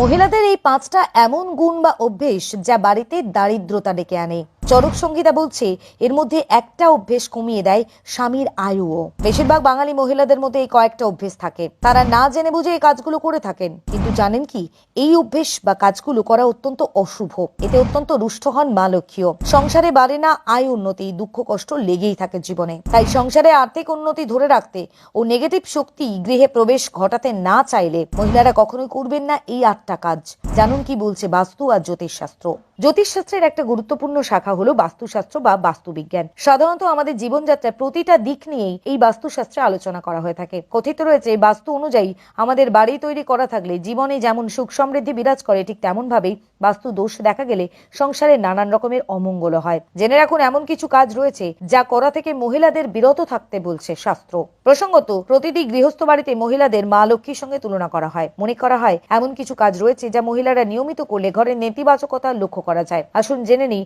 মহিলাদের এই পাঁচটা এমন গুণ বা অভ্যেস যা বাড়িতে দারিদ্রতা ডেকে আনে। চরক সংগীতা বলছে, এর মধ্যে একটা অভ্যেস কমিয়ে দেয় স্বামীর আয়ুও। বেশিরভাগ বাঙালি মহিলাদের মধ্যে এই কয়েকটা অভ্যেস থাকে। তারা না জেনে বুঝে এই কাজগুলো করে থাকেন। কিন্তু জানেন কি, এই অভ্যেস বা কাজগুলো করা অত্যন্ত অশুভ। এতে অত্যন্ত রুষ্ট হন মা লক্ষ্মীও সংসারে বাড়ে না আয় উন্নতি, দুঃখ কষ্ট লেগেই থাকে জীবনে। তাই সংসারে আর্থিক উন্নতি ধরে রাখতে ও নেগেটিভ শক্তি গৃহে প্রবেশ ঘটাতে না চাইলে মহিলারা কখনোই করবেন না এই আটটা কাজ। জানুন কি বলছে বাস্তু আর জ্যোতিষশাস্ত্র। জ্যোতিষশাস্ত্রের একটা গুরুত্বপূর্ণ শাখা হলো বাস্তুশাস্ত্র বা বাস্তুবিজ্ঞান। সাধারণত আমাদের জীবনযাত্রার প্রতিটা দিক নিয়েই এই বাস্তুশাস্ত্রে আলোচনা করা হয়ে থাকে। কথিত রয়েছে বাস্তু অনুযায়ী আমাদের বাড়ি তৈরি করা থাকলে জীবনে যেমন সুখ সমৃদ্ধি বিরাজ করে, ঠিক তেমন ভাবেই বাস্তু দোষ দেখা গেলে সংসারে নানান রকমের অমঙ্গল হয়। জেনে রাখুন, এমন কিছু কাজ রয়েছে যা করা থেকে মহিলাদের বিরত থাকতে বলছে শাস্ত্র। প্রসঙ্গত, প্রতিটি গৃহস্থ বাড়িতে মহিলাদের মা লক্ষ্মীর সঙ্গে তুলনা করা হয়। মনে করা হয়, এমন কিছু কাজ রয়েছে যা মহিলারা নিয়মিত করলে ঘরের নেতিবাচকতা লক্ষ্য করা যায়। আসুন জেনে নিই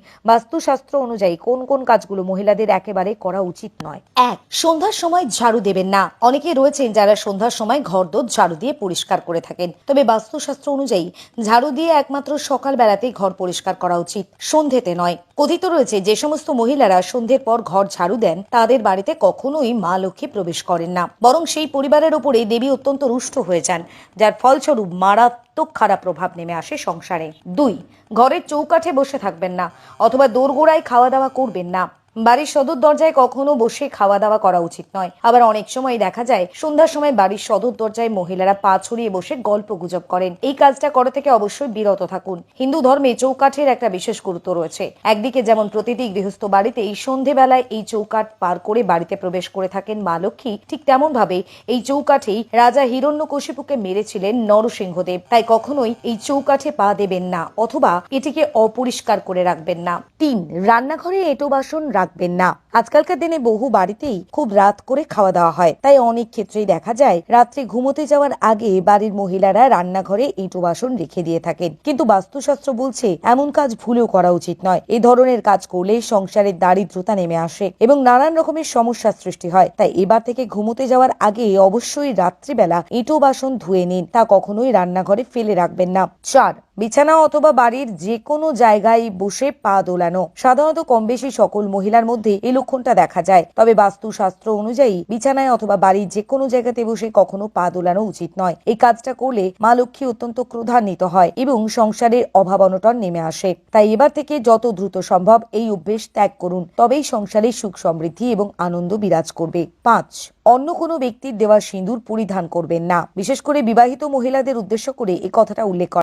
বাস্তুশাস্ত্র অনুযায়ী কোন কোন কাজগুলো মহিলাদের একেবারে করা উচিত নয়। এক, সন্ধ্যার সময় ঝাড়ু দেবেন না। অনেকে রয়েছেন যারা সন্ধ্যার সময় ঘর দোর ঝাড়ু দিয়ে পরিষ্কার করে থাকেন। তবে বাস্তুশাস্ত্র অনুযায়ী ঝাড়ু দিয়ে একমাত্র সকাল বেলাতেই ঘর পরিষ্কার করা উচিত সন্ধেতে নয়। কথিত রয়েছে, যে সমস্ত মহিলারা সন্ধ্যের পর ঘর ঝাড়ু দেন, তাদের বাড়িতে কখনোই মা লক্ষ্মী প্রবেশ করেন না। বরং সেই পরিবারের উপরে দেবী অত্যন্ত রুষ্ট হয়ে যান। যার ফলস্বরূপ মারাত্মক খারাপ প্রভাব নেমে আসে সংসারে। দুই, ঘরের চৌকাঠে বসে থাকবেন না, অথবা দোরগোড়ায় খাওয়া দাওয়া করবেন না। বাড়ির সদর দরজায় কখনো বসে খাওয়া দাওয়া করা উচিত নয়। আবার অনেক সময় দেখা যায়, সন্ধ্যার সময় বাড়ির সদর দরজায় মহিলারা পা ছড়িয়ে বসে গল্প গুজব করেন। এই কাজটা করা থেকে অবশ্যই বিরত থাকুন। হিন্দু ধর্মে চৌকাঠের একটা বিশেষ গুরুত্ব রয়েছে। একদিকে যেমন প্রতিটি গৃহস্থ বাড়িতে এই সন্ধেবেলায় এই চৌকাঠ পার করে বাড়িতে প্রবেশ করে থাকেন মা লক্ষ্মী, ঠিক তেমন ভাবে এই চৌকাঠেই রাজা হিরণ্যকশিপুকে মেরেছিলেন নরসিংহদেব। তাই কখনোই এই চৌকাঠে পা দেবেন না, অথবা এটিকে অপরিষ্কার করে রাখবেন না। তিন, রান্নাঘরে এঁটো বাসন রাখবেন না। আজকালকার দিনে বহু বাড়িতেই খুব রাত করে খাওয়া দাওয়া হয়। তাই অনেক ক্ষেত্রেই দেখা যায়, রাত্রে ঘুমোতে যাওয়ার আগে বাড়ির মহিলারা রান্নাঘরে এঁটো বাসন রেখে দিয়ে থাকেন। কিন্তু বাস্তুশাস্ত্র বলছে, এমন কাজ ভুলেও করা উচিত নয়। এই ধরনের কাজ করলে সংসারের দারিদ্রতা নেমে আসে এবং নানান রকমের সমস্যার সৃষ্টি হয়। তাই এবার থেকে ঘুমোতে যাওয়ার আগে অবশ্যই রাত্রিবেলা এঁটো বাসন ধুয়ে নিন। তা কখনোই রান্নাঘরে ফেলে রাখবেন না। চার বিছানা অথবা বাড়ির যে কোনো জায়গায় বসে পা দোলানো। সাধারণত কম বেশি সকল মহিলার মধ্যে এই লক্ষণটা দেখা যায়। তবে বাস্তুশাস্ত্র অনুযায়ী বিছানায় অথবা বাড়ির যে কোনো জায়গাতে বসে কখনো পা দোলানো উচিত নয়। এই কাজটা করলে মা লক্ষ্মী অত্যন্ত ক্রোধান্বিত হয় এবং সংসারের অভাব অনটন নেমে আসে। তাই এবার থেকে যত দ্রুত সম্ভব এই অভ্যেস ত্যাগ করুন। তবেই সংসারে সুখ সমৃদ্ধি এবং আনন্দ বিরাজ করবে। পাঁচ। অন্য কোনো ব্যক্তির দেওয়া সিঁদুর পরিধান করবেন না। বিশেষ করে বিবাহিত মহিলাদের উদ্দেশ্য করে এই কথাটা উল্লেখ